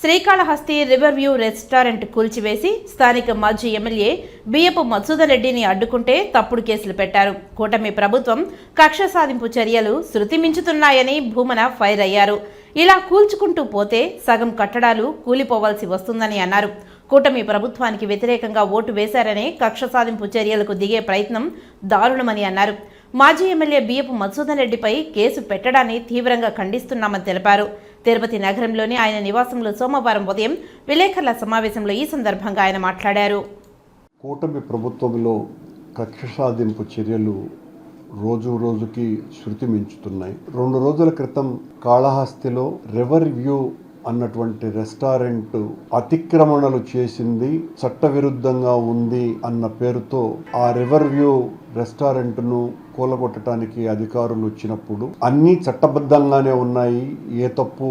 Srikalahasti river view restaurant కూల్చివేసి స్థానిక మాజీ ఎమ్మెల్యే బియ్యపు మధుసూదన్ రెడ్డిని అడ్డుకుంటే తప్పుడు కేసులు పెట్టారు. కూటమి ప్రభుత్వం కక్ష సాధింపు చర్యలు శృతి మించుతున్నాయని భూమన ఫైర్ అయ్యారు. ఇలా కూల్చుకుంటూ పోతే సగం కట్టడాలు కూలిపోవాల్సి వస్తుందని అన్నారు. కూటమి ప్రభుత్వానికి వ్యతిరేకంగా ఓటు వేశారనే కక్ష సాధింపు చర్యలకు దిగే ప్రయత్నం దారుణమని అన్నారు. మాజీ ఎమ్మెల్యే బియ్యపు మధుసూదన్ రెడ్డిపై కేసు పెట్టడాన్ని తీవ్రంగా ఖండిస్తున్నామని తెలిపారు. తిరుపతి నగరంలోని ఆయన నివాసంలో సోమవారం ఉదయం విలేకరుల సమావేశంలో ఈ సందర్భంగా ఆయన మాట్లాడారు. కూటమి ప్రభుత్వంలో కక్ష సాధింపు చర్యలు రోజు రోజుకి శృతి మించుతున్నాయి రెండు రోజుల క్రితం కాళహస్తిలో రివర్ వ్యూ అన్నటువంటి రెస్టారెంట్ అతిక్రమణలు చేసింది చట్టవిరుద్ధంగా ఉంది అన్న పేరుతో ఆ రివర్ వ్యూ రెస్టారెంట్ను కూలగొట్టడానికి అధికారులు వచ్చినప్పుడు అన్నీ చట్టబద్ధంగానే ఉన్నాయి ఏ తప్పు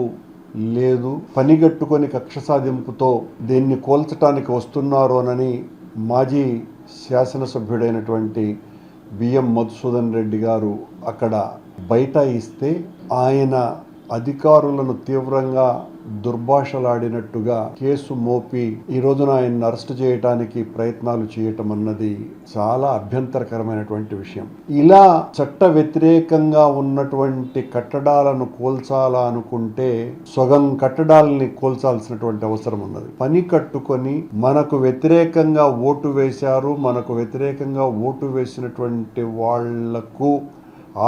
లేదు పనిగట్టుకొని కక్ష సాధింపుతో దీన్ని కోల్చటానికి వస్తున్నారోనని మాజీ శాసనసభ్యుడైనటువంటి బిఎం మధుసూదన్ రెడ్డి గారు అక్కడ బయట ఇస్తే ఆయన అధికారులను తీవ్రంగా దుర్భాషలాడినట్టుగా కేసు మోపి ఈ రోజున ఆయన్ని అరెస్ట్ చేయటానికి ప్రయత్నాలు చేయటం అన్నది చాలా అభ్యంతరకరమైనటువంటి విషయం. ఇలా చట్ట వ్యతిరేకంగా ఉన్నటువంటి కట్టడాలను కోల్చాలా అనుకుంటే సగం కట్టడాలని కోల్చాల్సినటువంటి అవసరం ఉన్నది. పని కట్టుకొని మనకు వ్యతిరేకంగా ఓటు వేశారు మనకు వ్యతిరేకంగా ఓటు వేసినటువంటి వాళ్ళకు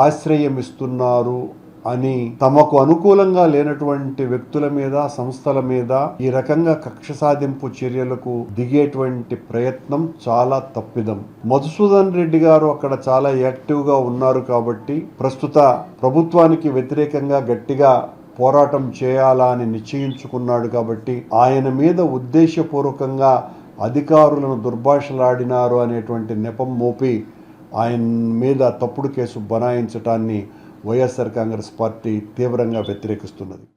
ఆశ్రయం ఇస్తున్నారు అని తమకు అనుకూలంగా లేనటువంటి వ్యక్తుల మీద సంస్థల మీద ఈ రకంగా కక్ష సాధింపు చర్యలకు దిగేటువంటి ప్రయత్నం చాలా తప్పిదం. మధుసూదన్ రెడ్డి గారు అక్కడ చాలా యాక్టివ్గా ఉన్నారు కాబట్టి ప్రస్తుత ప్రభుత్వానికి వ్యతిరేకంగా గట్టిగా పోరాటం చేయాలా అని నిశ్చయించుకున్నాడు కాబట్టి ఆయన మీద ఉద్దేశపూర్వకంగా అధికారులను దుర్భాషలాడినారు అనేటువంటి నెపం మోపి ఆయన మీద తప్పుడు కేసు బనాయించటాన్ని వైఎస్ఆర్ కాంగ్రెస్ పార్టీ తీవ్రంగా వ్యతిరేకిస్తున్నది.